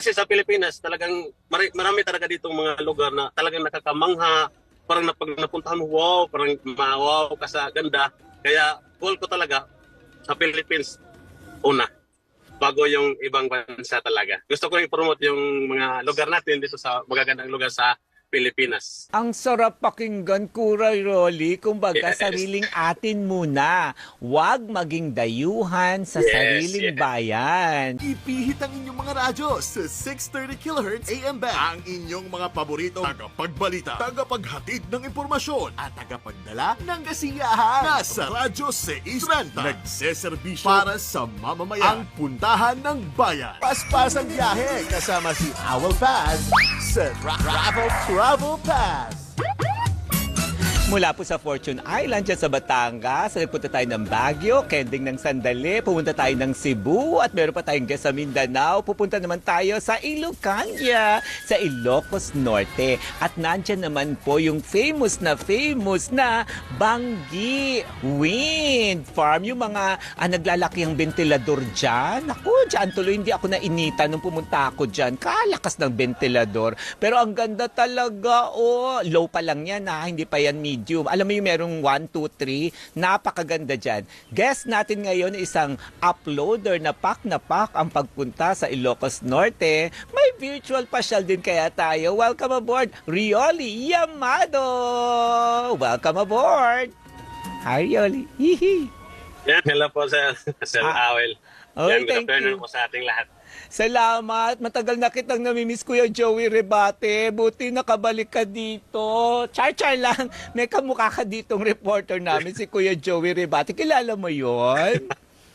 kasi sa Pilipinas, talagang marami, marami talaga ditong mga lugar na talagang nakakamangha. Parang na, pag napuntahan wow, parang ma-wow ka sa ganda. Kaya goal ko talaga sa Philippines, una, bago yung ibang bansa talaga. Gusto ko i-promote yung mga lugar natin dito sa magagandang lugar sa Pilipinas. Ang sarap pakinggan, Kuray Rolly. Kumbaga, Yes. sariling atin muna. Huwag maging dayuhan sa Yes, sariling yes. bayan. Ipihit ang inyong mga radyo sa 630 kHz AM band. Ang inyong mga paborito tagapagbalita, tagapaghatid ng impormasyon, at tagapagdala ng kasiyahan. Nasa Radyo 630. Nagseserbisyo para sa mamamayan. Ang puntahan ng bayan. Paspas ang biyahe kasama si Owl Pass sa Tra- Travel Travel Pass. Mula po sa Fortune Island dyan sa Batangas, nagpunta tayo ng Baguio, kending ng Sandali, pumunta tayo ng Cebu, at meron pa tayong guest sa Mindanao. Pupunta naman tayo sa Ilocania, sa Ilocos Norte. At nandyan naman po yung famous na famous na Banggi Wind Farm. Yung mga ah, naglalaki ang ventilador dyan. Ako, dyan tuloy hindi ako nainita nung pumunta ako dyan. Kalakas ng ventilador. Pero ang ganda talaga, oh. Low pa lang yan ha, hindi pa yan medium. Alam mo yung merong 1, 2, 3, napakaganda dyan. Guest natin ngayon isang uploader na pak na pak ang pagpunta sa Ilocos Norte. May virtual pasyal din kaya tayo. Welcome aboard, Rioli Yamado! Welcome aboard! Hi, Rioli. Hihi. Yan, hello po sa Sir Ah. Awel. Okay, Yan, good thank afternoon you. po sa ating lahat. Salamat. Matagal na kitang namimiss Kuya Joey Rebate. Buti nakabalik ka dito. Char-char lang. May kamukha ka ditong reporter namin, si Kuya Joey Rebate. Kilala mo yon?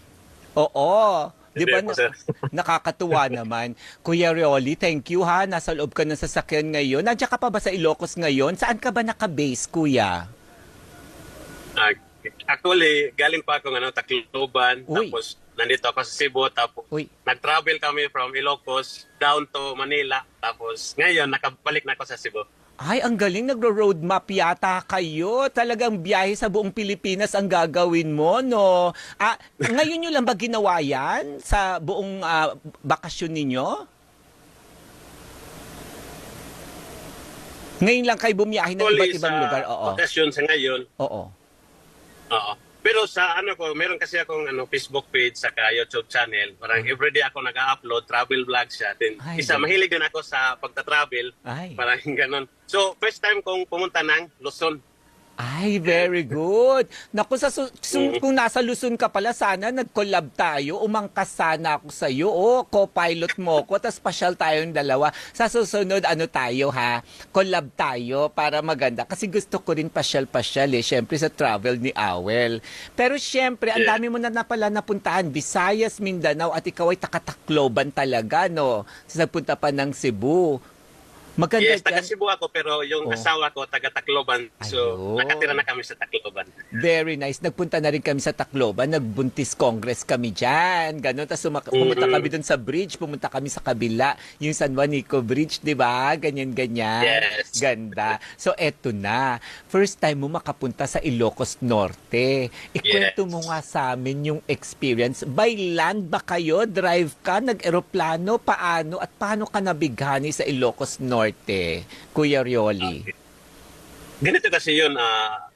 Oo. Di ba na- nakakatuwa naman. Kuya Rioli, thank you ha. Nasa loob ka ng sasakyan ngayon. Nandiyan ka pa ba sa Ilocos ngayon? Saan ka ba nakabase, Kuya? Ah, actually, galing pa ako ano, Tacloban, Uy. tapos nandito ako sa Cebu, tapos Uy. nag-travel kami from Ilocos down to Manila, tapos ngayon nakabalik na ako sa Cebu. Ay, ang galing. Nagro-road map yata kayo. Talagang biyahe sa buong Pilipinas ang gagawin mo, no? Ah, ngayon nyo lang ba ginawa yan sa buong ah, bakasyon ninyo? Ngayon lang kayo bumiyahe ng Actually, iba't ibang sa lugar. Oo. bakasyon sa ngayon, Oo. oo. Pero sa ano ko, meron kasi akong ano, Facebook page saka YouTube channel. Parang everyday ako nag-upload, travel vlog siya. Then. Ay, isa, mahilig din ako sa pagta-travel. Ay. Parang ganun. So, first time kong pumunta ng Luzon. Ay, very good. Naku, sa, su- su- Mm. kung nasa Luzon ka pala, sana nag-collab tayo. Umangkas sana ako sa iyo. O, co-pilot mo ko, tapos pasyal tayong dalawa. Sa susunod, ano tayo ha? Collab tayo para maganda. Kasi gusto ko rin pasyal-pasyal eh. Siyempre sa travel ni Awel. Pero siyempre, ang dami mo na, na pala napuntahan. Visayas, Mindanao, at ikaw ay takatakloban talaga, no? Sa nagpunta pa ng Cebu. Maganda Yes, taga. Cebu ako pero Oh. yung asawa ko taga Tacloban. So, Ayun. nakatira na kami sa Tacloban. Very nice. Nagpunta na rin kami sa Tacloban. Nagbuntis Congress kami dyan. Ganon. Tapos suma- pumunta Mhm. kami dun sa bridge. Pumunta kami sa kabila. Yung San Juanico Bridge, di ba? Ganyan-ganyan. Yes. Ganda. So, eto na. First time mo makapunta sa Ilocos Norte. Ikwento Yes. mo nga sa amin yung experience. By land ba kayo? Drive ka? Nag-aeroplano? Paano? At paano ka nabighani sa Ilocos Norte? Kuya Rioli. Ganito kasi yun, ah,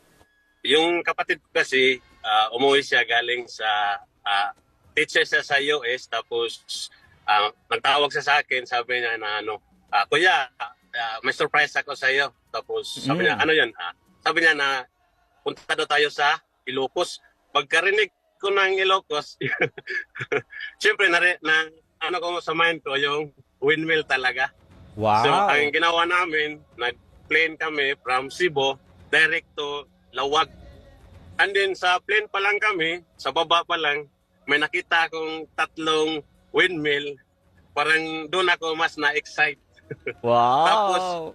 yung kapatid ko kasi ah, umuwi siya galing sa ah, teacher siya sa US tapos ah, nagtawag siya sa akin, sabi niya na ano, ah, kuya, ah, may surprise ako sa iyo. Tapos sabi niya, Mm. ano yun? Ah, sabi niya na punta daw tayo sa Ilocos. Pagkarinig ko ng Ilocos, siyempre na, na ano ko sa mind ko yung windmill talaga. Wow. So, ang ginawa namin, nag-plane kami from Cebu direct to Lawag. And then sa plane pa lang kami, sa baba pa lang, may nakita akong tatlong windmill. Parang doon ako mas na-excite. Wow. Tapos-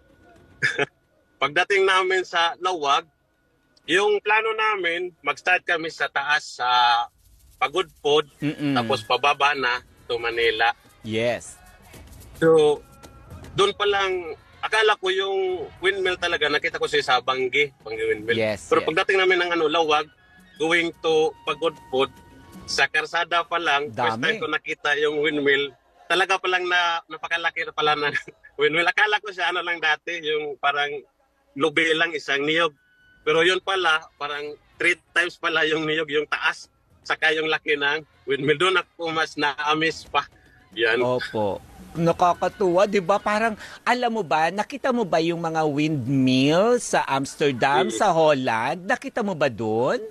Pagdating namin sa Lawag, yung plano namin, mag-start kami sa taas sa Pagudpod, Mm-mm. tapos pababa na to Manila. Yes. So, doon pa lang, akala ko yung windmill talaga, nakita ko siya sa Banggi, Banggi windmill. Yes, Pero yes. pagdating namin ng ano, Lawag, going to Pagudpod, sa karsada pa lang, first Dami. time ko nakita yung windmill, talaga palang na napakalaki na pala na windmill. Akala ko siya ano lang dati, yung parang lubi lang isang niyog. Pero yun pala, parang three times pala yung niyog, yung taas, saka yung laki ng windmill. Doon ako mas na-amaze pa. Yan. Opo. Nakakatuwa, 'di ba? Parang alam mo ba, nakita mo ba yung mga windmill sa Amsterdam, Mm. sa Holland? Nakita mo ba doon?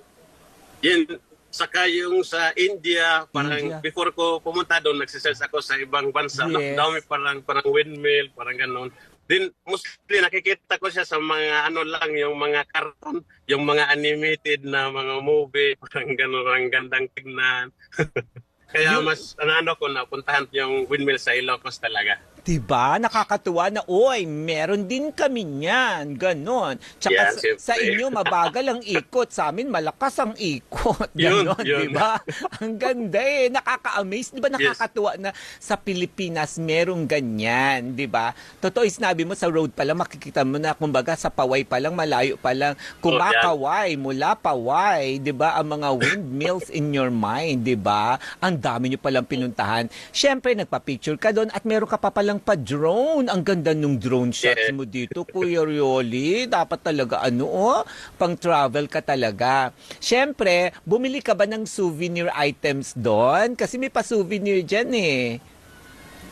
Yun, saka yung sa India, parang India. before ko pumunta doon, nagsisearch ako sa ibang bansa. Yes. Dami parang, parang windmill, parang ganon. Din, mostly nakikita ko siya sa mga ano lang, yung mga cartoon, yung mga animated na mga movie, parang ganon, ang gandang tignan. Kaya mas ano ko napuntahan yung windmill sa Ilocos talaga. Diba? Nakakatuwa na, oy, meron din kami niyan. Ganon. Tsaka Yeah, sa, sa inyo, mabagal ang ikot. Sa amin, malakas ang ikot. Yun, Ganon, yun. diba? ang ganda eh. Nakaka-amaze. Diba nakakatuwa na sa Pilipinas merong ganyan, diba? Totoo, sinabi mo sa road pa lang, makikita mo na, kumbaga, sa Paway pa lang, malayo pa lang, kumakaway, mula Paway, diba? Ang mga windmills in your mind, diba? Ang dami nyo palang pinuntahan. Siyempre, nagpa-picture ka doon at meron ka pa palang pa-drone. Ang ganda nung drone shots Yeah. mo dito, Kuya Rioli. Dapat talaga, ano, oh, pang-travel ka talaga. Siyempre, bumili ka ba ng souvenir items doon? Kasi may pa-souvenir dyan eh.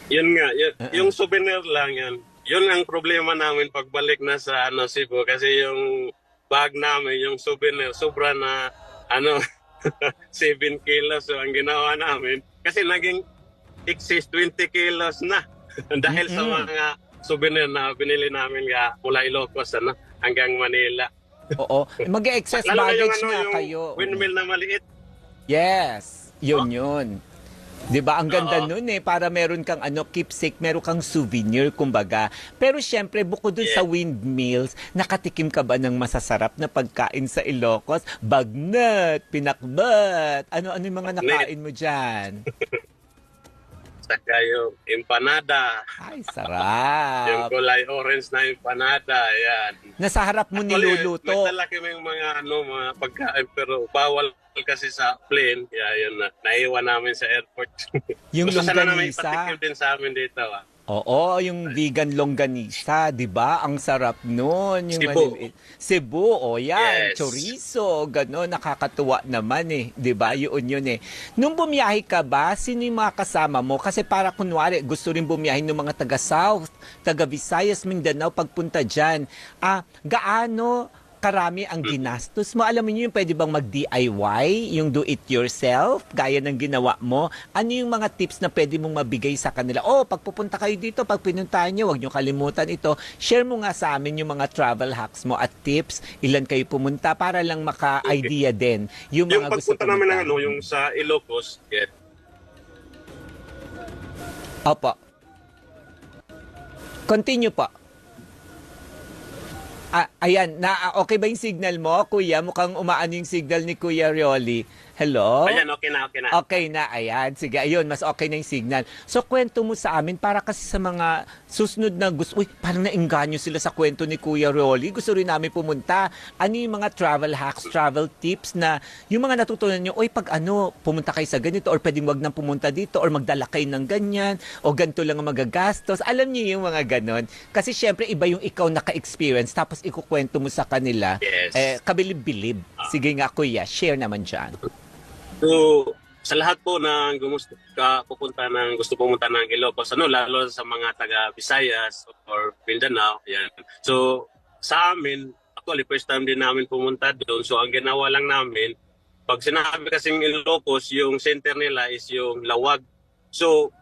Yun nga, yun, Uh-uh. yung souvenir lang yan. Yun ang problema namin pagbalik na sa ano Cebu kasi yung bag namin, yung souvenir, sobra na ano 7 kilos so ang ginawa namin kasi naging excess 20 kilos na dahil sa Mm-mm. mga souvenir na binili namin nga mula Ilocos ano, hanggang Manila. Oo. Mag-excess Lalo na yung, baggage ano, yung kayo. windmill na maliit. Yes, yun yun. 'Di ba? Ang ganda Oo. nun eh para meron kang ano keepsake, meron kang souvenir kumbaga. Pero syempre bukod dun Yeah. sa windmills, nakatikim ka ba ng masasarap na pagkain sa Ilocos? Bagnat, pinakbat. Ano-ano yung mga nakain mo diyan? Saka yung empanada, Ay, yung sarap. kulay orange na empanada, yan. Nasa harap mo niluluto. May dala kaming mga ano mga pagkain pero bawal kasi sa plane. Kaya yun na naiwan namin sa airport. Yung Gusto sana namin longganisa. ipatikim din sa amin dito. Ah. Oo, yung vegan longganisa, 'di ba? Ang sarap noon, yung Cebu. maliliit. Cebu, o yan, Yes. chorizo, gano'n, nakakatuwa naman eh, 'di ba? Yun yun eh. Nung bumiyahe ka ba, sino yung mga kasama mo? Kasi para kunwari, gusto rin bumiyahe ng mga taga South, taga Visayas, Mindanao pagpunta diyan. Ah, gaano karami ang ginastos mo. Alam niyo yung pwede bang mag-DIY, yung do it yourself, gaya ng ginawa mo. Ano yung mga tips na pwede mong mabigay sa kanila? Oh, pag pupunta kayo dito, pag pinuntahan niyo, wag niyo kalimutan ito. Share mo nga sa amin yung mga travel hacks mo at tips, ilan kayo pumunta para lang maka-idea din yung Yung mga gusto pagpunta namin ng pumunta. ano, yung sa Ilocos, yeah. Opo. Continue po. Ah, ayan, na ah, okay ba yung signal mo, Kuya? Mukhang umaano yung signal ni Kuya Rioli. Hello? Ayan, okay na, okay na. Okay na, ayan. Sige, ayun, mas okay na yung signal. So, kwento mo sa amin para kasi sa mga susunod na gusto, uy, parang nainganyo sila sa kwento ni Kuya Rolly. Gusto rin namin pumunta. Ano yung mga travel hacks, travel tips na yung mga natutunan nyo, uy, pag ano, pumunta kayo sa ganito or pwedeng wag nang pumunta dito or magdala kayo ng ganyan o ganito lang ang magagastos. Alam niyo yung mga ganon. Kasi syempre, iba yung ikaw naka-experience tapos ikukwento mo sa kanila. Yes. Eh, kabilib-bilib. Sige nga, Kuya, share naman dyan. So, sa lahat po ng gumusto ka pupunta ng gusto pumunta ng Ilocos, ano, lalo sa mga taga Visayas or Mindanao, yan. So, sa amin, actually, first time din namin pumunta doon. So, ang ginawa lang namin, pag sinabi kasing Ilocos, yung center nila is yung Lawag. So,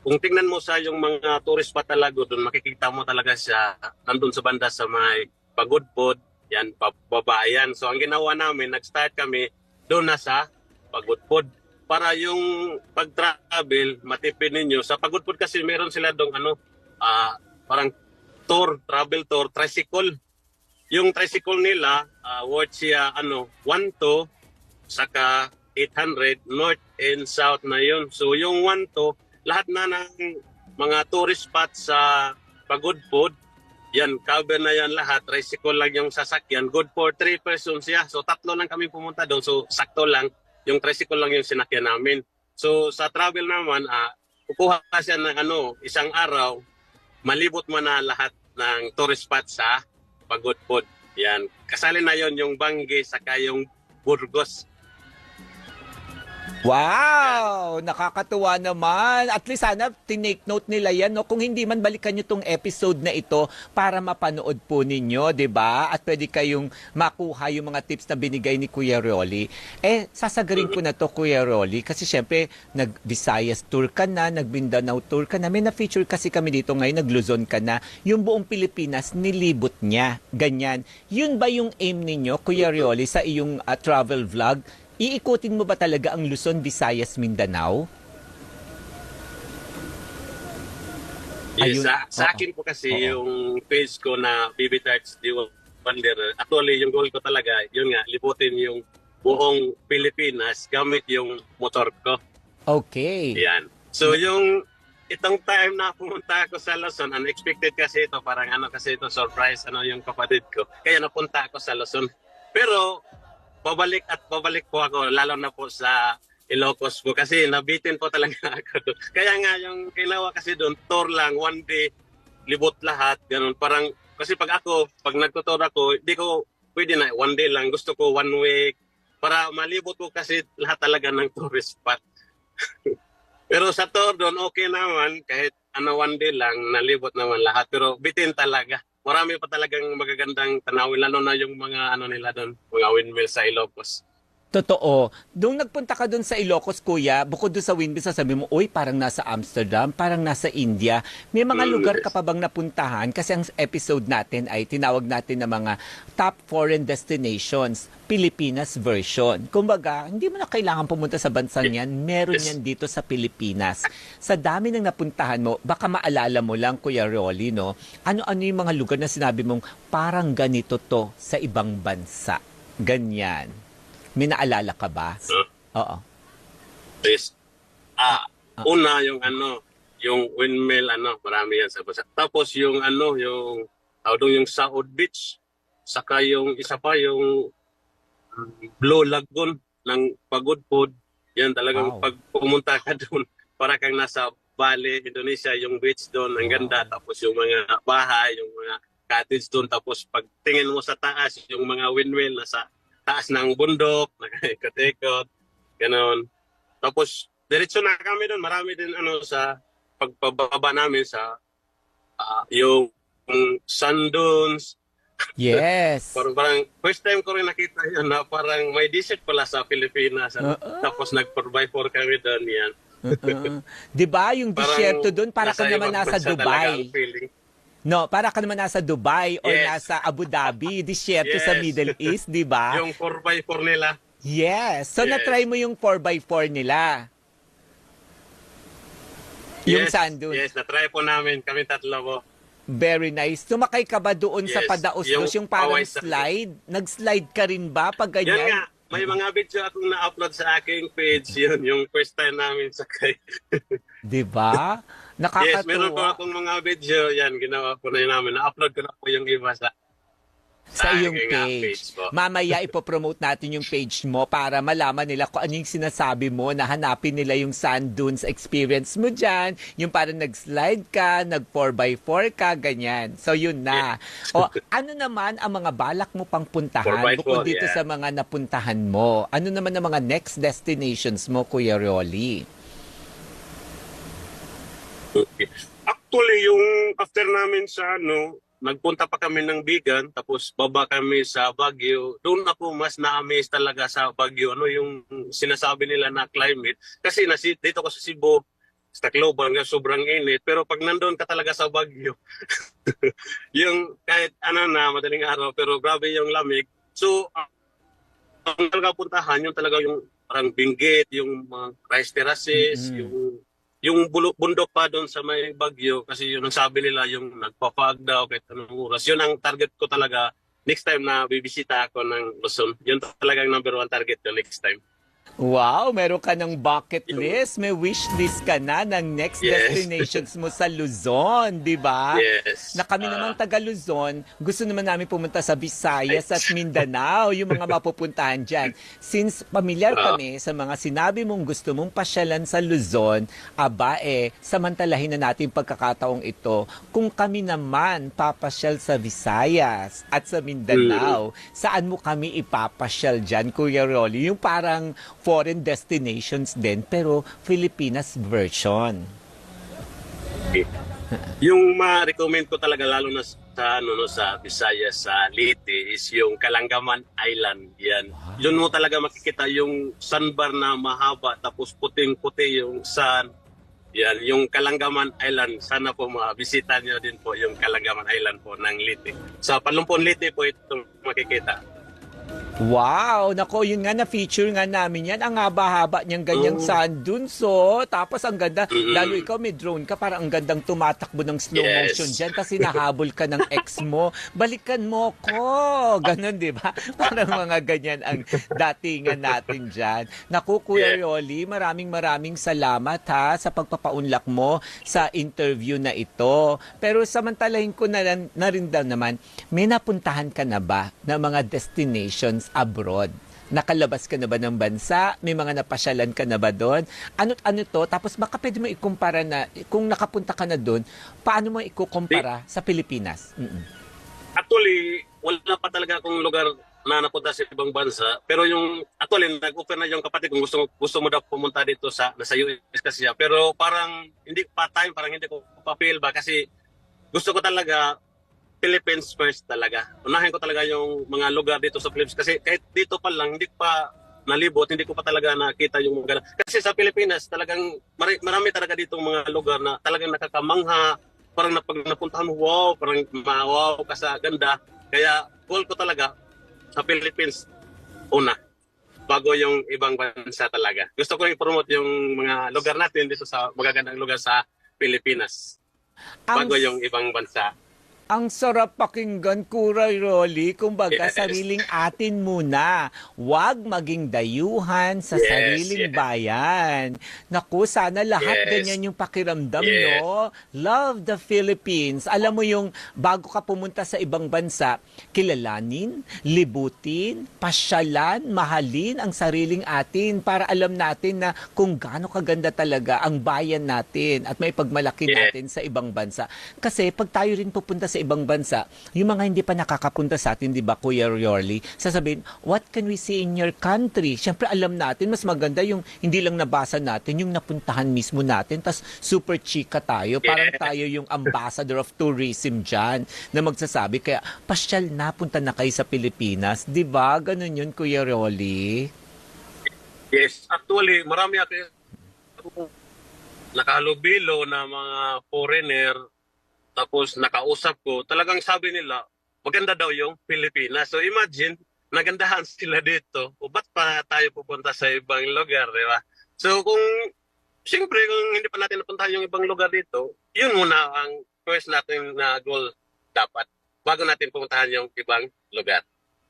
kung tingnan mo sa yung mga tourist pa talaga doon, makikita mo talaga siya nandun sa banda sa may pagudpod, yan, pababayan. So, ang ginawa namin, nag-start kami doon na sa pagudpod. Para yung pag-travel, matipid ninyo. Sa pagudpod kasi meron sila dong ano, ah, parang tour, travel tour, tricycle. Yung tricycle nila, ah, worth siya ano, 1 saka 800 north and south na yun. So yung 1 lahat na ng mga tourist spots sa Pagudpod, yan, cover na yan lahat. Tricycle lang yung sasakyan. Good for three persons siya. So tatlo lang kami pumunta doon. So sakto lang. Yung tricycle lang yung sinakyan namin. So sa travel naman, ah, kukuha siya ng ano, isang araw, malibot mo na lahat ng tourist spot sa Pagudpod. Yan. Kasali na yon yung Bangge saka yung Burgos. Wow! Nakakatuwa naman. At least sana tinake note nila yan. No? Kung hindi man, balikan nyo tong episode na ito para mapanood po ninyo, ba? At pwede kayong makuha yung mga tips na binigay ni Kuya Rolly. Eh, sasagarin ko na to, Kuya Rolly. Kasi syempre, nag-Visayas tour ka na, nag-Mindanao tour ka na. May na-feature kasi kami dito ngayon, nag-Luzon ka na. Yung buong Pilipinas, nilibot niya. Ganyan. Yun ba yung aim ninyo, Kuya Rolly, sa iyong ah, travel vlog? Iikutin mo ba talaga ang Luzon, Visayas, Mindanao? Ayun. Yes, sa, sa Oo. akin po kasi Oo. yung page ko na BB Tarts Di Wonder, actually yung goal ko talaga, yun nga, liputin yung buong Pilipinas gamit yung motor ko. Okay. Yan. So yung itong time na pumunta ako sa Luzon, unexpected kasi ito, parang ano kasi ito, surprise, ano yung kapatid ko. Kaya napunta ako sa Luzon. Pero babalik at babalik po ako, lalo na po sa Ilocos po kasi nabitin po talaga ako doon. Kaya nga yung ginawa kasi doon, tour lang, one day, libot lahat, ganun. Parang, kasi pag ako, pag nagtutour ako, hindi ko pwede na, one day lang, gusto ko one week, para malibot ko kasi lahat talaga ng tourist spot. Pero sa tour doon, okay naman. Kahit ano one day lang, nalibot naman lahat. Pero bitin talaga. Marami pa talagang magagandang tanawin. Lalo na yung mga ano nila doon, mga windmill sa Ilocos. Totoo. Doon nagpunta ka doon sa Ilocos, kuya, bukod doon sa windmill, sasabi mo, uy, parang nasa Amsterdam, parang nasa India. May mga Mm, lugar yes. ka pa bang napuntahan? Kasi ang episode natin ay tinawag natin na mga top foreign destinations, Pilipinas version. Kumbaga, hindi mo na kailangan pumunta sa bansang yan. Meron Yes. yan dito sa Pilipinas. Sa dami ng napuntahan mo, baka maalala mo lang, Kuya Rolly, no? Ano-ano yung mga lugar na sinabi mong parang ganito to sa ibang bansa? Ganyan. May naalala ka ba? Huh? Oo. Yes. Ah, una yung ano, yung windmill ano, marami yan sa basa. Tapos yung ano, yung tawag yung Saud Beach. Saka yung isa pa yung um, Blue Lagoon ng Pagudpod. Yan talagang Wow. pag pumunta ka doon, para kang nasa Bali, Indonesia, yung beach doon, ang Wow. ganda. Tapos yung mga bahay, yung mga cottage doon. Tapos pag tingin mo sa taas, yung mga windmill nasa taas ng bundok, nakaikot-ikot, ganon. Tapos, diretso na kami doon. Marami din ano sa pagpababa namin sa ah, yung sand dunes. Yes. Parang, parang first time ko rin nakita yun na parang may desert pala sa Pilipinas. Oo. Tapos nag 4x4 kami doon yan. Uh-uh. 'Di ba yung disyerto doon para ka naman nasa Dubai. No, para ka naman nasa Dubai or Yes. nasa Abu Dhabi, disyerto sa Yes. Middle East, 'di ba? Yung 4x4 nila. Yes. So Yes. na-try mo yung 4x4 nila. Yung yes, sand. Yes, na-try po namin. Kami tatlo po. Very nice. Sumakay ka ba doon sa Yes, padaos yung, yung parang sa- slide? Nag-slide ka rin ba pag Yan ganyan? nga, may mga video akong na-upload sa aking page. Yun, yung first time namin sakay. 'Di ba? Yes, meron po Nakakatuwa. akong mga video. Yan, ginawa po na yun namin. Na-upload ko na po yung iba sa sa iyong ah, page. po. Mamaya ipopromote natin yung page mo para malaman nila kung ano yung sinasabi mo na hanapin nila yung sand dunes experience mo dyan. Yung parang nag-slide ka, nag 4x4 ka, ganyan. So yun na. o ano naman ang mga balak mo pang puntahan 4x4, bukod dito yeah. sa mga napuntahan mo? Ano naman ang mga next destinations mo, Kuya Rolly? Actually, yung after namin sa ano, nagpunta pa kami ng Bigan, tapos baba kami sa Baguio. Doon ako mas na-amaze talaga sa Baguio. Ano yung sinasabi nila na climate. Kasi nasi, dito ko sa Cebu, sa Tacloban, nga sobrang init. Pero pag nandoon ka talaga sa Baguio, yung kahit ano na, madaling araw, pero grabe yung lamig. So, ang talaga puntahan, yung talaga yung parang binggit, yung mga rice terraces, Mhm. yung yung bundok pa doon sa may Bagyo kasi yun ang sabi nila yung nagpapag daw kahit anong oras. Yun ang target ko talaga next time na bibisita ako ng Luzon. Yun talagang number one target ko next time. Wow, meron ka ng bucket list. May wish list ka na ng next Yes. destinations mo sa Luzon, di ba? Yes. Na kami Ah, naman taga Luzon, gusto naman namin pumunta sa Visayas at Mindanao, yung mga mapupuntahan dyan. Since pamilyar Ah. kami sa mga sinabi mong gusto mong pasyalan sa Luzon, aba eh, samantalahin na natin pagkakataong ito. Kung kami naman papasyal sa Visayas at sa Mindanao, saan mo kami ipapasyal dyan, Kuya Rolly? Yung parang foreign destinations din, pero Filipinas version. Yung ma-recommend ko talaga lalo na sa ano no sa Visayas sa Leyte is yung Kalangaman Island. Yan. Yun mo talaga makikita yung sandbar na mahaba tapos puting-puti yung sun. Yan, yung Kalangaman Island. Sana po mabisita niyo din po yung Kalangaman Island po ng Leyte. Sa Palumpon Leyte po itong makikita. Wow! Nako, yun nga na-feature nga namin yan. Ang haba-haba niyang ganyang Oh. sand so. Tapos ang ganda, Mm-mm. lalo ikaw may drone ka, parang ang gandang tumatakbo ng slow Yes. motion dyan kasi nahabol ka ng ex mo. Balikan mo ko! Ganon, di ba? Parang mga ganyan ang datingan natin dyan. Naku, Kuya Yeah. Yoli, maraming maraming salamat ha sa pagpapaunlak mo sa interview na ito. Pero samantalahin ko na, na rin daw naman, may napuntahan ka na ba na mga destinations abroad? Nakalabas ka na ba ng bansa? May mga napasyalan ka na ba doon? Ano't ano to? Tapos baka pwede mo ikumpara na, kung nakapunta ka na doon, paano mo ikukumpara sa Pilipinas? Mm-mm. Actually, wala pa talaga akong lugar na napunta sa ibang bansa. Pero yung, actually, nag-offer na yung kapatid kung gusto, gusto mo daw pumunta dito sa, nasa US kasi siya. Pero parang, hindi pa time, parang hindi ko pa-feel ba kasi gusto ko talaga Philippines first talaga. Unahin ko talaga yung mga lugar dito sa Philippines kasi kahit dito pa lang, hindi pa nalibot, hindi ko pa talaga nakita yung mga Kasi sa Pilipinas, talagang mari- marami talaga dito mga lugar na talagang nakakamangha, parang na, pag napuntahan mo, wow, parang ma-wow ka sa ganda. Kaya goal ko talaga sa Philippines, una, bago yung ibang bansa talaga. Gusto ko i-promote yung mga lugar natin dito sa magagandang lugar sa Pilipinas, bago yung ibang bansa. Ang sarap pakinggan, Kuray Rolly. Kumbaga, Yes. sariling atin muna. Huwag maging dayuhan sa Yes, sariling yes. bayan. Naku, sana lahat Yes. ganyan yung pakiramdam, Yes. no? Love the Philippines. Alam mo yung bago ka pumunta sa ibang bansa, kilalanin, libutin, pasyalan, mahalin ang sariling atin para alam natin na kung gaano kaganda talaga ang bayan natin at may pagmalaki Yes. natin sa ibang bansa. Kasi pag tayo rin pupunta sa ibang bansa, yung mga hindi pa nakakapunta sa atin, di ba, Kuya Yorli, sasabihin, what can we see in your country? Siyempre, alam natin, mas maganda yung hindi lang nabasa natin, yung napuntahan mismo natin, tas super chika tayo, parang tayo yung ambassador of tourism dyan, na magsasabi, kaya pasyal na, punta na kayo sa Pilipinas. Di ba? Ganun yun, Kuya Rolly. Yes, actually, marami ako nakalubilo na mga foreigner tapos nakausap ko, talagang sabi nila, maganda daw yung Pilipinas. So imagine, nagandahan sila dito. O ba't pa tayo pupunta sa ibang lugar, di ba? So kung, siyempre kung hindi pa natin napuntahan yung ibang lugar dito, yun muna ang first natin na goal dapat bago natin pumuntahan yung ibang lugar.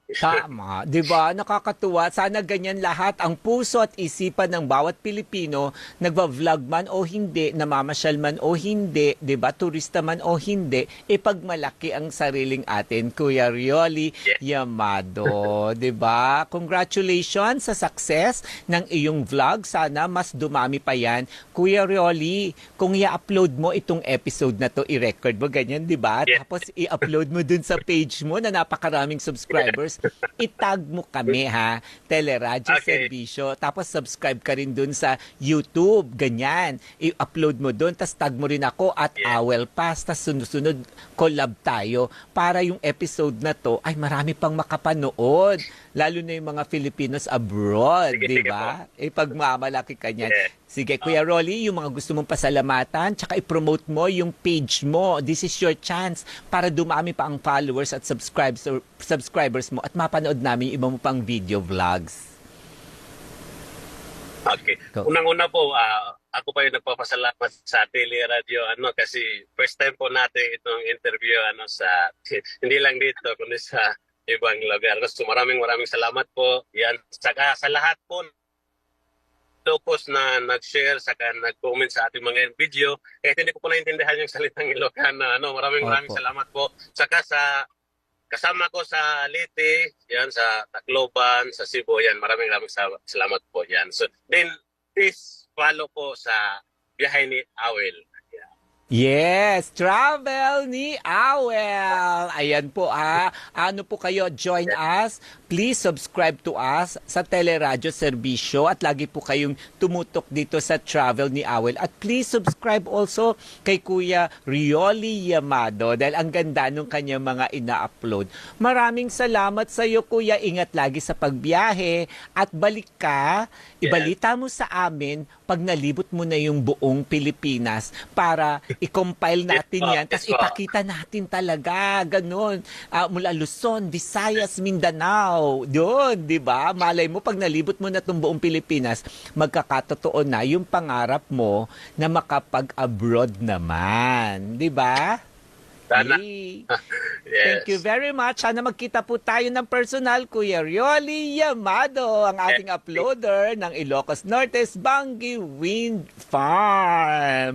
Tama, 'di ba? Nakakatuwa. Sana ganyan lahat ang puso at isipan ng bawat Pilipino, nagva-vlog man o hindi, namamasyal man o hindi, 'di ba? Turista man o hindi, ipagmalaki ang sariling atin, Kuya Rioli Yamado, 'di ba? Congratulations sa success ng iyong vlog. Sana mas dumami pa 'yan. Kuya Rioli, kung i-upload mo itong episode na to, i-record mo ganyan, 'di ba? Tapos i-upload mo dun sa page mo na napakaraming subscribers, itag mo kami ha, Teleradyo Okay. Servisyo. Tapos subscribe ka rin dun sa YouTube, ganyan. I-upload mo dun, tapos tag mo rin ako at Yeah. Awel Pass, tapos sunod-sunod collab tayo para yung episode na to ay marami pang makapanood. Lalo na yung mga Filipinos abroad, di ba? Ipagmamalaki ka niyan. Yeah. Sige, Kuya Rolly, yung mga gusto mong pasalamatan, tsaka i-promote mo yung page mo. This is your chance para dumami pa ang followers at subscribers, subscribers mo at mapanood namin yung iba mo pang video vlogs. Okay. Unang-una po, ah, ako pa yung nagpapasalamat sa Teleradio ano kasi first time po natin itong interview ano sa hindi lang dito kundi sa ibang lugar. So maraming maraming salamat po. Yan saka sa lahat po Ilocos na nag-share saka nag-comment sa ating mga video. Kahit hindi ko po naintindihan yung salitang Ilocana. Ano, maraming maraming Opo. salamat po. Saka sa kasama ko sa Leyte, yan sa Tacloban, sa Cebu, yan. Maraming maraming sa- salamat po yan. So, then please follow po sa biyahe ni Awel. Yes, travel ni Awel. Ayan po ah. Ano po kayo, join us. Please subscribe to us sa Teleradyo Serbisyo at lagi po kayong tumutok dito sa travel ni Awel. At please subscribe also kay Kuya Rioli Yamado dahil ang ganda nung kanyang mga ina-upload. Maraming salamat sa iyo Kuya. Ingat lagi sa pagbiyahe at balik ka. Ibalita mo sa amin pag nalibot mo na yung buong Pilipinas para i-compile natin yan. Tapos po. ipakita natin talaga. Ganun. Ah, mula Luzon, Visayas, Mindanao. Doon, di ba? Malay mo, pag nalibot mo na itong buong Pilipinas, magkakatotoo na yung pangarap mo na makapag-abroad naman. Di ba? Sana. Yes. Thank you very much. Sana magkita po tayo ng personal, Kuya Rioli Yamado, ang ating uploader ng Ilocos Nortes Bangi Wind Farm.